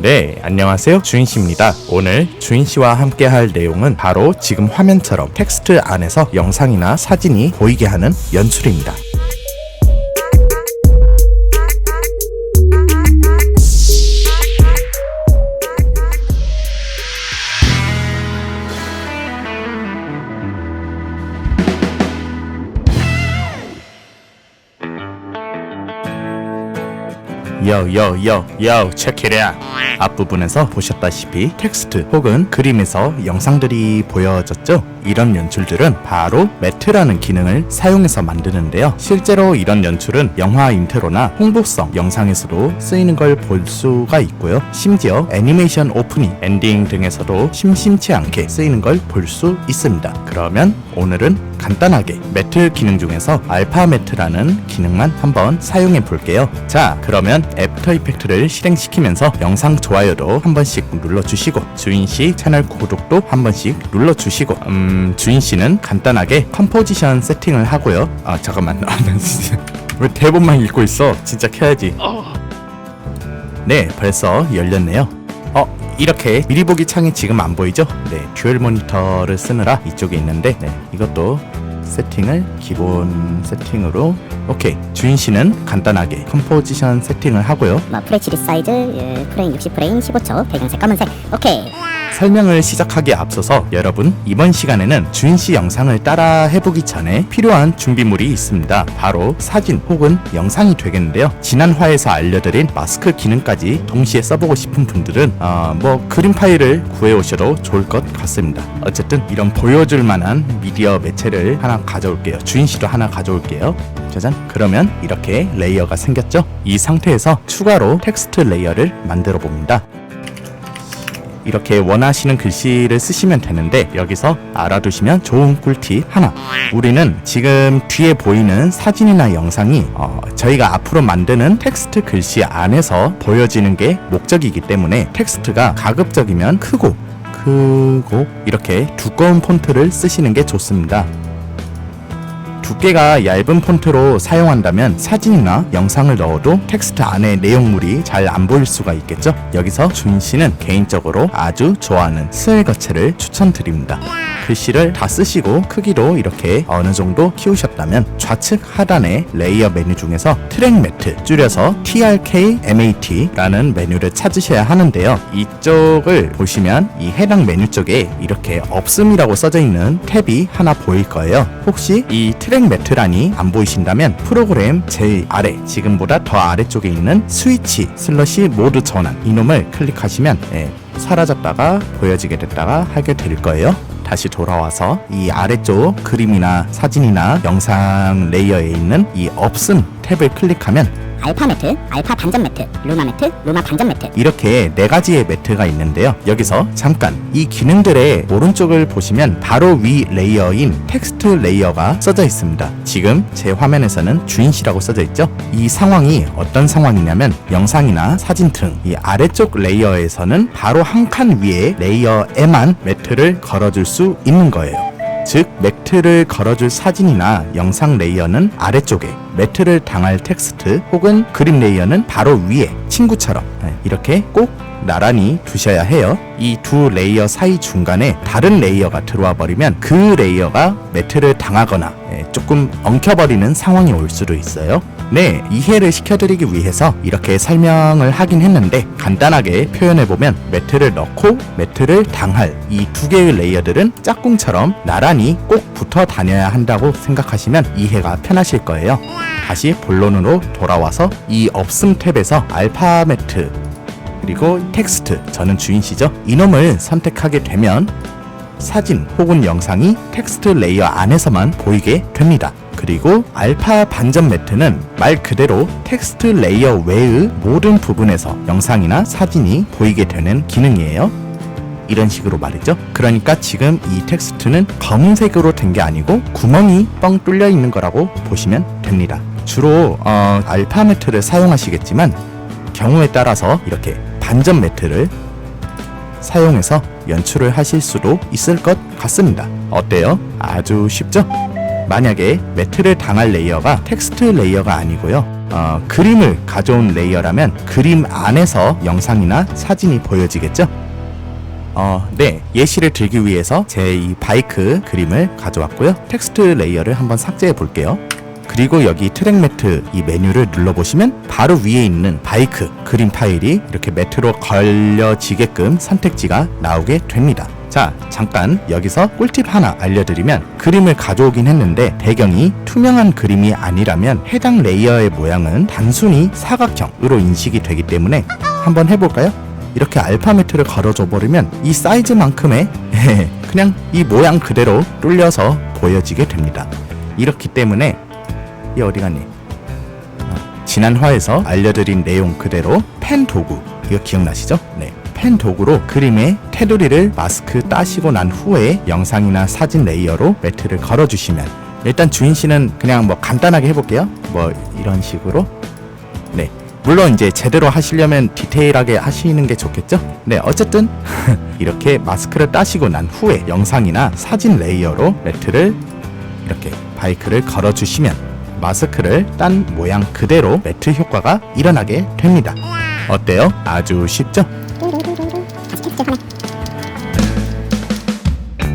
네, 안녕하세요. 주인씨입니다. 오늘 주인씨와 함께 할 내용은 바로 지금 화면처럼 텍스트 안에서 영상이나 사진이 보이게 하는 연출입니다. 요요요요 체키랴 앞부분에서 보셨다시피 텍스트 혹은 그림에서 영상들이 보여졌죠? 이런 연출들은 바로 매트라는 기능을 사용해서 만드는데요. 실제로 이런 연출은 영화 인트로나 홍보성 영상에서도 쓰이는 걸 볼 수가 있고요. 심지어 애니메이션 오프닝, 엔딩 등에서도 심심치 않게 쓰이는 걸 볼 수 있습니다. 그러면 오늘은 간단하게 매트 기능 중에서 알파 매트라는 기능만 한번 사용해 볼게요. 자, 그러면 애프터 이펙트를 실행시키면서 영상 좋아요도 한 번씩 눌러주시고 주인 씨 채널 구독도 한 번씩 눌러주시고 음 주인 씨는 간단하게 컴포지션 세팅을 하고요. 아 잠깐만, 아, 나 진짜 왜 대본만 읽고 있어? 진짜 켜야지. 네, 벌써 열렸네요. 어, 이렇게 미리 보기 창이 지금 안 보이죠? 네, 듀얼 모니터를 쓰느라 이쪽에 있는데, 네, 이것도 세팅을 기본 세팅으로 오케이 주인 씨는 간단하게 컴포지션 세팅을 하고요 뭐 FHD 사이즈, 예, 프레임 60프레임, 15초, 배경색 검은색. 오케이. 설명을 시작하기에 앞서서 여러분 이번 시간에는 주인 씨 영상을 따라 해보기 전에 필요한 준비물이 있습니다. 바로 사진 혹은 영상이 되겠는데요. 지난 화에서 알려드린 마스크 기능까지 동시에 써보고 싶은 분들은 어, 뭐 그림 파일을 구해 오셔도 좋을 것 같습니다. 어쨌든 이런 보여줄 만한 미디어 매체를 하나 가져올게요. 주인 씨도 하나 가져올게요. 짜잔. 그러면 이렇게 레이어가 생겼죠? 이 상태에서 추가로 텍스트 레이어를 만들어 봅니다. 이렇게 원하시는 글씨를 쓰시면 되는데 여기서 알아두시면 좋은 꿀팁 하나. 우리는 지금 뒤에 보이는 사진이나 영상이 어, 저희가 앞으로 만드는 텍스트 글씨 안에서 보여지는 게 목적이기 때문에 텍스트가 가급적이면 크고 크고 이렇게 두꺼운 폰트를 쓰시는 게 좋습니다 두께가 얇은 폰트로 사용한다면 사진이나 영상을 넣어도 텍스트 안에 내용물이 잘 안 보일 수가 있겠죠? 여기서 준 씨는 개인적으로 아주 좋아하는 스웰 거체를 추천드립니다. 글씨를 다 쓰시고 크기도 이렇게 어느 정도 키우셨다면 좌측 하단의 레이어 메뉴 중에서 트랙 매트 줄여서 TRK MAT라는 메뉴를 찾으셔야 하는데요. 이쪽을 보시면 이 해당 메뉴 쪽에 이렇게 없음이라고 써져 있는 탭이 하나 보일 거예요. 혹시 이 트랙 매트란이 안 보이신다면 프로그램 제일 아래 지금보다 더 아래쪽에 있는 스위치 슬러시 모드 전환 이놈을 클릭하시면 예, 사라졌다가 보여지게 됐다가 하게 될 거예요. 다시 돌아와서 이 아래쪽 그림이나 사진이나 영상 레이어에 있는 이 없음 탭을 클릭하면 알파 매트, 알파 반전 매트, 루마 매트, 루마 반전 매트. 이렇게 네 가지의 매트가 있는데요. 여기서 잠깐 이 기능들의 오른쪽을 보시면 바로 위 레이어인 텍스트 레이어가 써져 있습니다. 지금 제 화면에서는 주인씨라고 써져 있죠. 이 상황이 어떤 상황이냐면 영상이나 사진 등 이 아래쪽 레이어에서는 바로 한 칸 위에 레이어에만 매트를 걸어줄 수 있는 거예요. 즉 매트를 걸어줄 사진이나 영상 레이어는 아래쪽에 매트를 당할 텍스트 혹은 그림 레이어는 바로 위에 친구처럼 네, 이렇게 꼭 나란히 두셔야 해요. 이 두 레이어 사이 중간에 다른 레이어가 들어와 버리면 그 레이어가 매트를 당하거나 예, 조금 엉켜버리는 상황이 올 수도 있어요. 네, 이해를 시켜드리기 위해서 이렇게 설명을 하긴 했는데 간단하게 표현해보면 매트를 넣고 매트를 당할 이 두 개의 레이어들은 짝꿍처럼 나란히 꼭 붙어 다녀야 한다고 생각하시면 이해가 편하실 거예요. 다시 본론으로 돌아와서 이 없음 탭에서 알파 매트 그리고 텍스트 저는 주인씨죠 이놈을 선택하게 되면 사진 혹은 영상이 텍스트 레이어 안에서만 보이게 됩니다. 그리고 알파 반전 매트는 말 그대로 텍스트 레이어 외의 모든 부분에서 영상이나 사진이 보이게 되는 기능이에요. 이런 식으로 말이죠. 그러니까 지금 이 텍스트는 검은색으로 된 게 아니고 구멍이 뻥 뚫려 있는 거라고 보시면 됩니다. 주로 어, 알파 매트를 사용하시겠지만 경우에 따라서 이렇게 반전 매트를 사용해서 연출을 하실 수도 있을 것 같습니다. 어때요? 아주 쉽죠? 만약에 매트를 당할 레이어가 텍스트 레이어가 아니고요. 어, 그림을 가져온 레이어라면 그림 안에서 영상이나 사진이 보여지겠죠? 어, 네. 예시를 들기 위해서 제 이 바이크 그림을 가져왔고요. 텍스트 레이어를 한번 삭제해 볼게요. 그리고 여기 트랙 매트 이 메뉴를 눌러보시면 바로 위에 있는 바이크 그림 파일이 이렇게 매트로 걸려지게끔 선택지가 나오게 됩니다. 자, 잠깐 여기서 꿀팁 하나 알려드리면 그림을 가져오긴 했는데 배경이 투명한 그림이 아니라면 해당 레이어의 모양은 단순히 사각형으로 인식이 되기 때문에 한번 해볼까요? 이렇게 알파 매트를 걸어줘 버리면 이 사이즈만큼의 그냥 이 모양 그대로 뚫려서 보여지게 됩니다. 이렇기 때문에 이 어디 갔니? 어, 지난 화에서 알려드린 내용 그대로 펜 도구 이거 기억나시죠? 네. 펜 도구로 그림의 테두리를 마스크 따시고 난 후에 영상이나 사진 레이어로 매트를 걸어주시면 일단 주인 씨는 그냥 뭐 간단하게 해볼게요. 뭐 이런 식으로 네. 물론 이제 제대로 하시려면 디테일하게 하시는 게 좋겠죠? 네, 어쨌든 이렇게 마스크를 따시고 난 후에 영상이나 사진 레이어로 매트를 이렇게 바이크를 걸어 주시면 마스크를 딴 모양 그대로 매트 효과가 일어나게 됩니다. 어때요? 아주 쉽죠?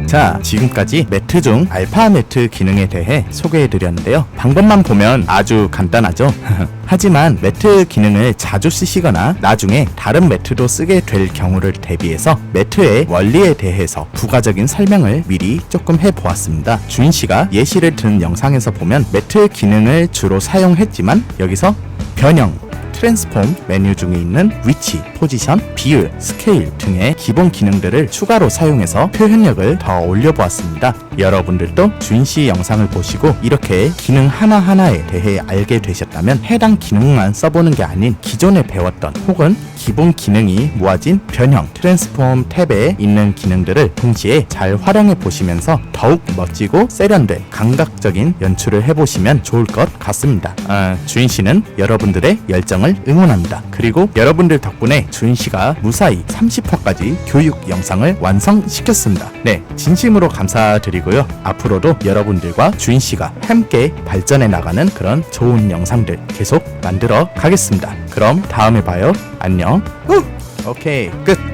자, 지금까지 매트 중 알파 매트 기능에 대해 소개해 드렸는데요. 방법만 보면 아주 간단하죠. 하지만 매트 기능을 자주 쓰시거나 나중에 다른 매트도 쓰게 될 경우를 대비해서 매트의 원리에 대해서 부가적인 설명을 미리 조금 해 보았습니다. 주인 씨가 예시를 든 영상에서 보면 매트 기능을 주로 사용했지만 여기서 변형, 트랜스폼 메뉴 중에 있는 위치, 포지션, 비율, 스케일 등의 기본 기능들을 추가로 사용해서 표현력을 더 올려보았습니다. 여러분들도 주인 씨 영상을 보시고 이렇게 기능 하나하나에 대해 알게 되셨다면 해당 기능만 써보는 게 아닌 기존에 배웠던 혹은 기본 기능이 모아진 변형, 트랜스폼 탭에 있는 기능들을 동시에 잘 활용해 보시면서 더욱 멋지고 세련된 감각적인 연출을 해보시면 좋을 것 같습니다. 아, 주인 씨는 여러분들의 열정을 응원합니다. 그리고 여러분들 덕분에 주인 씨가 무사히 30화까지 교육 영상을 완성시켰습니다. 네, 진심으로 감사드리고요. 앞으로도 여러분들과 주인 씨가 함께 발전해 나가는 그런 좋은 영상들 계속 만들어 가겠습니다. 그럼 다음에 봐요. 안녕. 후! 오케이, 끝.